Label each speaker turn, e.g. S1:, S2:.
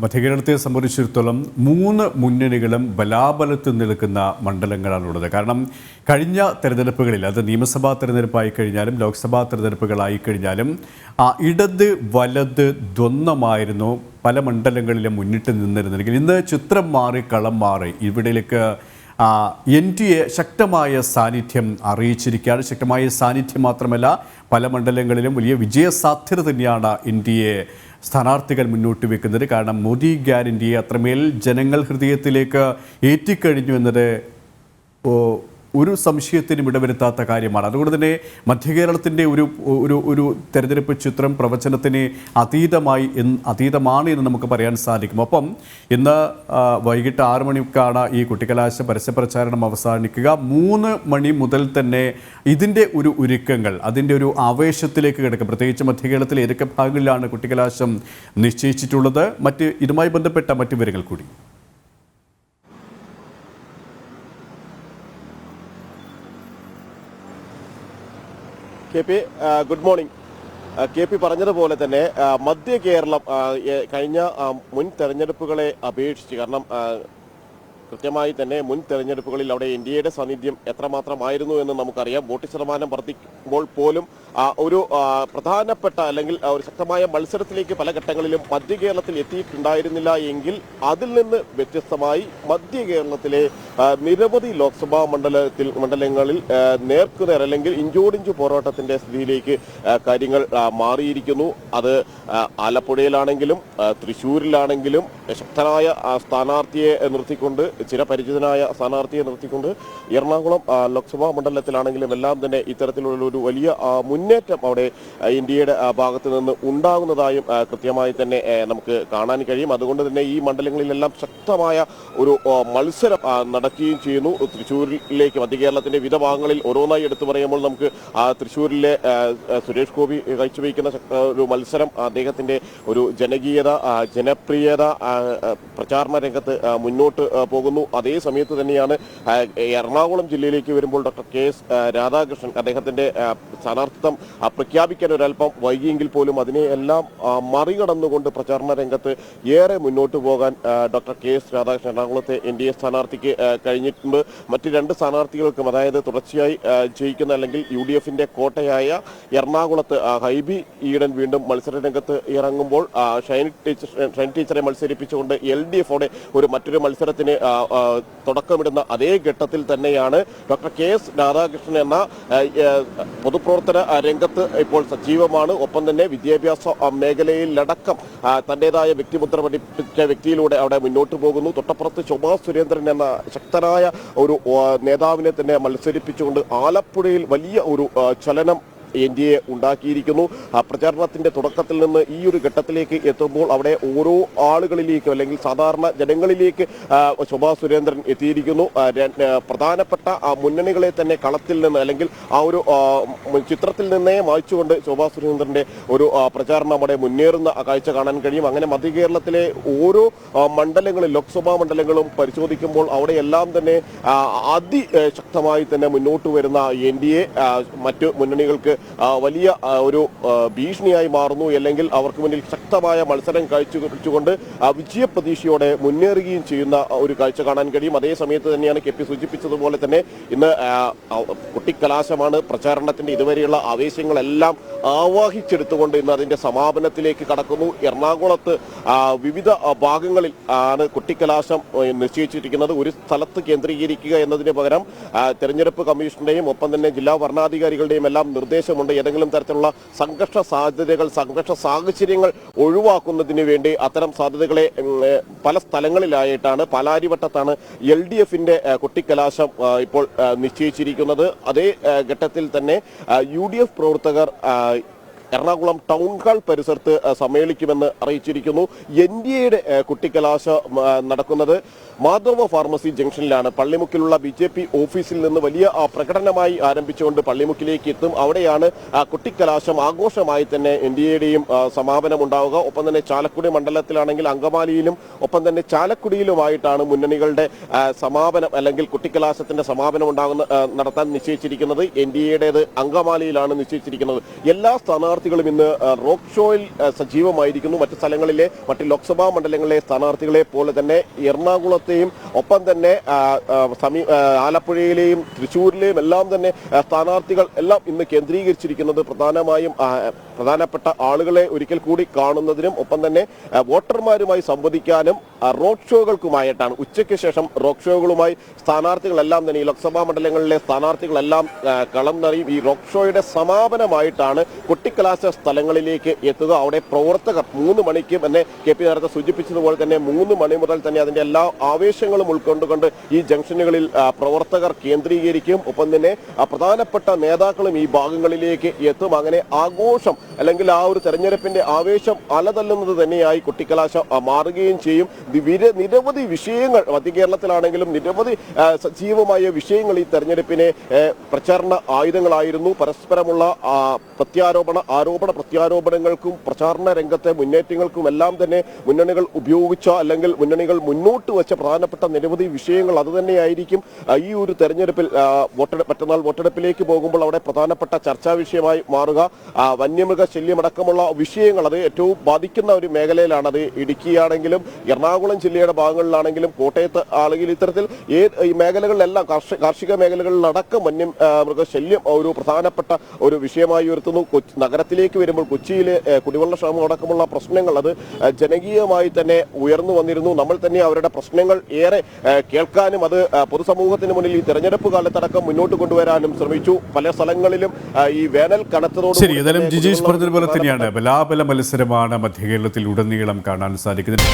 S1: മധ്യകേരളത്തെ സംബന്ധിച്ചിടത്തോളം മൂന്ന് മുന്നണികളും ബലാബലത്തിൽ നിൽക്കുന്ന മണ്ഡലങ്ങളാണുള്ളത് കാരണം കഴിഞ്ഞ തെരഞ്ഞെടുപ്പുകളിൽ അത് നിയമസഭാ തെരഞ്ഞെടുപ്പായി കഴിഞ്ഞാലും ലോക്സഭാ തെരഞ്ഞെടുപ്പുകളായി കഴിഞ്ഞാലും ആ ഇടത് വലത് ദ്വന്ദ്മായിരുന്നു പല മണ്ഡലങ്ങളിലും മുന്നിട്ട് നിന്നിരുന്നെങ്കിൽ ഇന്ന് ചിത്രം മാറി കളം മാറി ഇവിടേക്ക് എൻ ഡി എ ശക്തമായ സാന്നിധ്യം അറിയിച്ചിരിക്കുകയാണ്. ശക്തമായ സാന്നിധ്യം മാത്രമല്ല പല മണ്ഡലങ്ങളിലും വലിയ വിജയസാധ്യത തന്നെയാണ് എൻ ഡി എ സ്ഥാനാർത്ഥികൾ മുന്നോട്ട് വെക്കുന്നത് കാരണം മോദി ഗ്യാരണ്ടി അത്രമേൽ ജനങ്ങൾ ഹൃദയത്തിലേക്ക് ഏറ്റിക്കഴിഞ്ഞു എന്നത് ഒരു സംശയത്തിനും ഇടവരുത്താത്ത കാര്യമാണ്. അതുകൊണ്ട് തന്നെ മധ്യകേരളത്തിന്റെ ഒരു ഒരു ഒരു തെരഞ്ഞെടുപ്പ് ചിത്രം പ്രവചനത്തിന് അതീതമായി അതീതമാണ് എന്ന് നമുക്ക് പറയാൻ സാധിക്കും. അപ്പം ഇന്ന് വൈകിട്ട് ആറ് മണിക്കാണ് ഈ കുട്ടിക്കലാശ പരസ്യപ്രചാരണം അവസാനിക്കുക. മൂന്ന് മണി മുതൽ തന്നെ ഇതിന്റെ ഒരു ഒരുക്കങ്ങൾ അതിന്റെ ഒരു ആവേശത്തിലേക്ക് കിടക്കും. പ്രത്യേകിച്ച് മധ്യകേരളത്തിലെ ഏതൊക്കെ ഭാഗങ്ങളിലാണ് കുട്ടിക്കലാശം നിശ്ചയിച്ചിട്ടുള്ളത്? മറ്റ് ഇതുമായി ബന്ധപ്പെട്ട മറ്റു വിവരങ്ങൾ കൂടി.
S2: K P good morning. K P പറഞ്ഞതുപോലെ തന്നെ മധ്യ കേരളം കഴിഞ്ഞ മുൻ തെരഞ്ഞെടുപ്പുകളെ അപേക്ഷിച്ച് കാരണം കൃത്യമായി തന്നെ മുൻ തെരഞ്ഞെടുപ്പുകളിൽ അവിടെ എൻ ഡി എയുടെ സാന്നിധ്യം എത്രമാത്രമായിരുന്നു എന്ന് നമുക്കറിയാം. വോട്ട് ശതമാനം വർദ്ധിക്കുമ്പോൾ പോലും ഒരു പ്രധാനപ്പെട്ട അല്ലെങ്കിൽ ഒരു ശക്തമായ മത്സരത്തിലേക്ക് പല ഘട്ടങ്ങളിലും മധ്യ കേരളത്തിൽ എത്തിയിട്ടുണ്ടായിരുന്നില്ല എങ്കിൽ അതിൽ നിന്ന് വ്യത്യസ്തമായി മധ്യ കേരളത്തിലെ നിരവധി ലോക്സഭാ മണ്ഡലത്തിൽ മണ്ഡലങ്ങളിൽ നേർക്കുനേർ അല്ലെങ്കിൽ ഇഞ്ചോടിഞ്ചു പോരാട്ടത്തിന്റെ സ്ഥിതിയിലേക്ക് കാര്യങ്ങൾ മാറിയിരിക്കുന്നു. അത് ആലപ്പുഴയിലാണെങ്കിലും തൃശൂരിലാണെങ്കിലും ശക്തനായ സ്ഥാനാർത്ഥിയെ നിർത്തിക്കൊണ്ട് ചിരപരിചിതനായ സ്ഥാനാർത്ഥിയെ നിർത്തിക്കൊണ്ട് എറണാകുളം ലോക്സഭാ മണ്ഡലത്തിലാണെങ്കിലും എല്ലാം തന്നെ ഇത്തരത്തിലുള്ള ഒരു വലിയ മുന്നേറ്റം അവിടെ ഇന്ത്യയുടെ ഭാഗത്ത് നിന്ന് ഉണ്ടാകുന്നതായും കൃത്യമായി തന്നെ നമുക്ക് കാണാൻ കഴിയും. അതുകൊണ്ട് തന്നെ ഈ മണ്ഡലങ്ങളിലെല്ലാം ശക്തമായ ഒരു മത്സരം നടക്കുകയും ചെയ്യുന്നു. തൃശ്ശൂരിലേക്ക് മധ്യ കേരളത്തിന്റെ വിവിധ ഭാഗങ്ങളിൽ ഓരോന്നായി എടുത്തു പറയുമ്പോൾ നമുക്ക് തൃശ്ശൂരിലെ സുരേഷ് ഗോപി കാഴ്ചവെക്കുന്ന ഒരു മത്സരം അദ്ദേഹത്തിന്റെ ഒരു ജനകീയത ജനപ്രിയത പ്രചാരണ രംഗത്ത് മുന്നോട്ട് ആ, പോകുന്നു. അതേ സമയത്ത് തന്നെയാണ് എറണാകുളം ജില്ലയിലേക്ക് വരുമ്പോൾ ഡോക്ടർ കെ എസ് രാധാകൃഷ്ണൻ അദ്ദേഹത്തിന്റെ സ്ഥാനാർത്ഥിത്വം പ്രഖ്യാപിക്കാൻ ഒരല്പം വൈകിയെങ്കിൽ പോലും അതിനെ എല്ലാം മറികടന്നുകൊണ്ട് പ്രചാരണ രംഗത്ത് ഏറെ മുന്നോട്ട് പോകാൻ ഡോക്ടർ കെ എസ് രാധാകൃഷ്ണൻ എറണാകുളത്തെ എൻ ഡി എ സ്ഥാനാർത്ഥിക്ക് കഴിഞ്ഞിട്ടുണ്ട്. മറ്റ് രണ്ട് സ്ഥാനാർത്ഥികൾക്കും അതായത് തുടർച്ചയായി ജയിക്കുന്ന അല്ലെങ്കിൽ യു ഡി എഫിന്റെ കോട്ടയായ എറണാകുളത്ത് ഹൈബി ഈഡൻ വീണ്ടും മത്സര രംഗത്ത് ഇറങ്ങുമ്പോൾ ഷൈൻ ടീച്ചർ ഷൈൻ ടീച്ചറെ മത്സരിപ്പിച്ചുകൊണ്ട് എൽ ഡി എഫോടെ ഒരു മറ്റൊരു മത്സരത്തിന് തുടക്കമിടുന്ന അതേ ഘട്ടത്തിൽ തന്നെയാണ് ഡോക്ടർ കെ എസ് രാധാകൃഷ്ണൻ എന്ന ആ, ആ, പൊതുപ്രവർത്തന രംഗത്ത് ഇപ്പോൾ സജീവമാണ്. ഒപ്പം തന്നെ വിദ്യാഭ്യാസ മേഖലയിലടക്കം തന്റേതായ വ്യക്തിമുദ്ര പഠിപ്പിച്ച വ്യക്തിയിലൂടെ അവിടെ മുന്നോട്ട് പോകുന്നു. തൊട്ടപ്പുറത്ത് ശോഭാ സുരേന്ദ്രൻ എന്ന ശക്തനായ ഒരു നേതാവിനെ തന്നെ മത്സരിപ്പിച്ചുകൊണ്ട് ആലപ്പുഴയിൽ വലിയ ഒരു ചലനം എൻ ഡി എ ഉണ്ടാക്കിയിരിക്കുന്നു. ആ പ്രചാരണത്തിന്റെ തുടക്കത്തിൽ നിന്ന് ഈ ഒരു ഘട്ടത്തിലേക്ക് എത്തുമ്പോൾ അവിടെ ഓരോ ആളുകളിലേക്കും അല്ലെങ്കിൽ സാധാരണ ജനങ്ങളിലേക്ക് ശോഭാ സുരേന്ദ്രൻ എത്തിയിരിക്കുന്നു. പ്രധാനപ്പെട്ട മുന്നണികളെ തന്നെ കളത്തിൽ നിന്ന് അല്ലെങ്കിൽ ആ ഒരു ചിത്രത്തിൽ നിന്നേ മായ്ച്ചുകൊണ്ട് ശോഭാ സുരേന്ദ്രന്റെ ഒരു പ്രചാരണം അവിടെ മുന്നേറുന്ന കാഴ്ച കാണാൻ കഴിയും. അങ്ങനെ മധ്യ കേരളത്തിലെ ഓരോ മണ്ഡലങ്ങളും ലോക്സഭാ മണ്ഡലങ്ങളും പരിശോധിക്കുമ്പോൾ അവിടെയെല്ലാം തന്നെ അതിശക്തമായി തന്നെ മുന്നോട്ട് വരുന്ന എൻ ഡി എ മറ്റ് മുന്നണികൾക്ക് വലിയ ഒരു ഭീഷണിയായി മാറുന്നു. അല്ലെങ്കിൽ അവർക്ക് മുന്നിൽ ശക്തമായ മത്സരം കാഴ്ചവെച്ചുകൊണ്ട് വിജയ വിജയപ്രതീക്ഷയോടെ മുന്നേറുകയും ചെയ്യുന്ന ഒരു കാഴ്ച കാണാൻ കഴിയും. അതേ സമയത്ത് തന്നെയാണ് കെ പി സൂചിപ്പിച്ചതുപോലെ തന്നെ ഇന്ന് കുട്ടിക്കലാശമാണ് പ്രചാരണത്തിന്റെ ഇതുവരെയുള്ള ആവേശങ്ങളെല്ലാം ആവാഹിച്ചെടുത്തുകൊണ്ട് ഇന്ന് അതിന്റെ സമാപനത്തിലേക്ക് കടക്കുന്നു. എറണാകുളത്ത് വിവിധ ഭാഗങ്ങളിൽ ആണ് കുട്ടിക്കലാശം നിശ്ചയിച്ചിരിക്കുന്നത്. ഒരു സ്ഥലത്ത് കേന്ദ്രീകരിക്കുക എന്നതിന് പകരം തെരഞ്ഞെടുപ്പ് കമ്മീഷന്റെയും ഒപ്പം തന്നെ ജില്ലാ ഭരണാധികാരികളുടെയും എല്ലാം നിർദ്ദേശമുണ്ട് ഏതെങ്കിലും തരത്തിലുള്ള സംഘർഷ സാധ്യതകൾ സംഘർഷ സാഹചര്യങ്ങൾ ഒഴിവാക്കുന്നതിന് വേണ്ടി അത്തരം സാധ്യതകളെ പല സ്ഥലങ്ങളിലായിട്ടാണ് പാലാരിവട്ടത്താണ് എൽ ഡി എഫിന്റെ കുട്ടിക്കലാശം ഇപ്പോൾ നിശ്ചയിച്ചിരിക്കുന്നത്. അതേ ഘട്ടത്തിൽ തന്നെ യു ഡി എഫ് പ്രവർത്തകർ എറണാകുളം ടൗൺ ഹാൾ പരിസരത്ത് സമ്മേളിക്കുമെന്ന് അറിയിച്ചിരിക്കുന്നു. എൻ ഡി എയുടെ കുട്ടിക്കലാശ നടക്കുന്നത് മാധവ ഫാർമസി ജംഗ്ഷനിലാണ്. പള്ളിമുക്കിലുള്ള ബി ജെ പി ഓഫീസിൽ നിന്ന് വലിയ പ്രകടനമായി ആരംഭിച്ചുകൊണ്ട് പള്ളിമുക്കിലേക്ക് എത്തും. അവിടെയാണ് കുട്ടിക്കലാശം ആഘോഷമായി തന്നെ എൻ ഡി എയുടെയും സമാപനം ഉണ്ടാവുക. ഒപ്പം തന്നെ ചാലക്കുടി മണ്ഡലത്തിലാണെങ്കിൽ അങ്കമാലിയിലും ഒപ്പം തന്നെ ചാലക്കുടിയിലുമായിട്ടാണ് മുന്നണികളുടെ സമാപനം അല്ലെങ്കിൽ കുട്ടിക്കലാശത്തിന്റെ സമാപനം ഉണ്ടാകുന്ന നടത്താൻ നിശ്ചയിച്ചിരിക്കുന്നത്. N D എയുടേത് അങ്കമാലിയിലാണ് നിശ്ചയിച്ചിരിക്കുന്നത്. എല്ലാ സ്ഥാനാർത്ഥി സ്ഥാനാർത്ഥികളും ഇന്ന് റോക്ക് ഷോയിൽ സജീവമായിരിക്കുന്നു. മറ്റ് സ്ഥലങ്ങളിലെ മറ്റ് ലോക്സഭാ മണ്ഡലങ്ങളിലെ സ്ഥാനാർത്ഥികളെ പോലെ തന്നെ എറണാകുളത്തെയും ഒപ്പം തന്നെ സമീ ആലപ്പുഴയിലെയും തൃശ്ശൂരിലെയും എല്ലാം തന്നെ സ്ഥാനാർത്ഥികൾ എല്ലാം ഇന്ന് കേന്ദ്രീകരിച്ചിരിക്കുന്നത് പ്രധാനമായും പ്രധാനപ്പെട്ട ആളുകളെ ഒരിക്കൽ കൂടി കാണുന്നതിനും ഒപ്പം തന്നെ വോട്ടർമാരുമായി സംവദിക്കാനും റോഡ് ഷോകൾക്കുമായിട്ടാണ്. ഉച്ചയ്ക്ക് ശേഷം റോഡ് ഷോകളുമായി സ്ഥാനാർത്ഥികളെല്ലാം തന്നെ ഈ ലോക്സഭാ മണ്ഡലങ്ങളിലെ സ്ഥാനാർത്ഥികളെല്ലാം കളം നിറയും. ഈ റോഡ് ഷോയുടെ സമാപനമായിട്ടാണ് കൊട്ടിക്കലാശ സ്ഥലങ്ങളിലേക്ക് എത്തുക. അവിടെ പ്രവർത്തകർ മൂന്ന് മണിക്ക് തന്നെ കെ പി നേരത്തെ സൂചിപ്പിച്ചതുപോലെ തന്നെ മൂന്ന് മണി മുതൽ തന്നെ അതിന്റെ എല്ലാ ആവേശങ്ങളും ഉൾക്കൊണ്ടുകൊണ്ട് ഈ ജംഗ്ഷനുകളിൽ പ്രവർത്തകർ കേന്ദ്രീകരിക്കും. ഒപ്പം തന്നെ പ്രധാനപ്പെട്ട നേതാക്കളും ഈ ഭാഗങ്ങളിലേക്ക് എത്തും. അങ്ങനെ ആഘോഷം അല്ലെങ്കിൽ ആ ഒരു തെരഞ്ഞെടുപ്പിന്റെ ആവേശം അലതല്ലുന്നത് തന്നെയായി കുട്ടിക്കലാശ മാറുകയും ചെയ്യും. നിരവധി വിഷയങ്ങൾ മധ്യ കേരളത്തിലാണെങ്കിലും നിരവധി സജീവമായ വിഷയങ്ങൾ ഈ തെരഞ്ഞെടുപ്പിനെ പ്രചാരണ ആയുധങ്ങളായിരുന്നു. പരസ്പരമുള്ള പ്രത്യാരോപണ ആരോപണ പ്രത്യാരോപണങ്ങൾക്കും പ്രചാരണ രംഗത്തെ മുന്നേറ്റങ്ങൾക്കും എല്ലാം തന്നെ മുന്നണികൾ ഉപയോഗിച്ച അല്ലെങ്കിൽ മുന്നണികൾ മുന്നോട്ട് വെച്ച പ്രധാനപ്പെട്ട നിരവധി വിഷയങ്ങൾ അത് തന്നെയായിരിക്കും. ഈ ഒരു തെരഞ്ഞെടുപ്പിൽ വോട്ടെടുപ്പ് വോട്ടെടു മറ്റന്നാൾ വോട്ടെടുപ്പിലേക്ക് പോകുമ്പോൾ അവിടെ പ്രധാനപ്പെട്ട ചർച്ചാ വിഷയമായി മാറുക. വന്യമൃഗ ശല്യമടക്കമുള്ള വിഷയങ്ങൾ അത് ഏറ്റവും ബാധിക്കുന്ന ഒരു മേഖലയിലാണ് അത് ഇടുക്കിയാണെങ്കിലും എറണാകുളം ജില്ലയുടെ ഭാഗങ്ങളിലാണെങ്കിലും കോട്ടയത്ത് ആണെങ്കിൽ ഇത്തരത്തിൽ ഏത് ഈ മേഖലകളിലെല്ലാം കാർഷിക കാർഷിക മേഖലകളിലടക്കം വന്യം ആ, മൃഗശല്യം ഒരു പ്രധാനപ്പെട്ട ഒരു വിഷയമായി ഉയർത്തുന്നു. കൊച്ചി നഗരത്തിലേക്ക് വരുമ്പോൾ കൊച്ചിയിലെ കുടിവെള്ള ക്ഷാമം അടക്കമുള്ള പ്രശ്നങ്ങൾ അത് ജനകീയമായി തന്നെ ഉയർന്നു വന്നിരുന്നു. നമ്മൾ തന്നെ അവരുടെ പ്രശ്നങ്ങൾ ഏറെ കേൾക്കാനും അത് പൊതുസമൂഹത്തിന് മുന്നിൽ ഈ തെരഞ്ഞെടുപ്പ് കാലത്തടക്കം മുന്നോട്ട് കൊണ്ടുവരാനും ശ്രമിച്ചു. പല സ്ഥലങ്ങളിലും ഈ വേനൽ കനത്തതോട്
S1: ശരി ഏതായാലും ജിജീഷ് പറഞ്ഞതുപോലെ തന്നെയാണ്. ബലാബല മത്സരമാണ് മധ്യ കേരളത്തിൽ ഉടനീളം കാണാൻ സാധിക്കുന്നത്.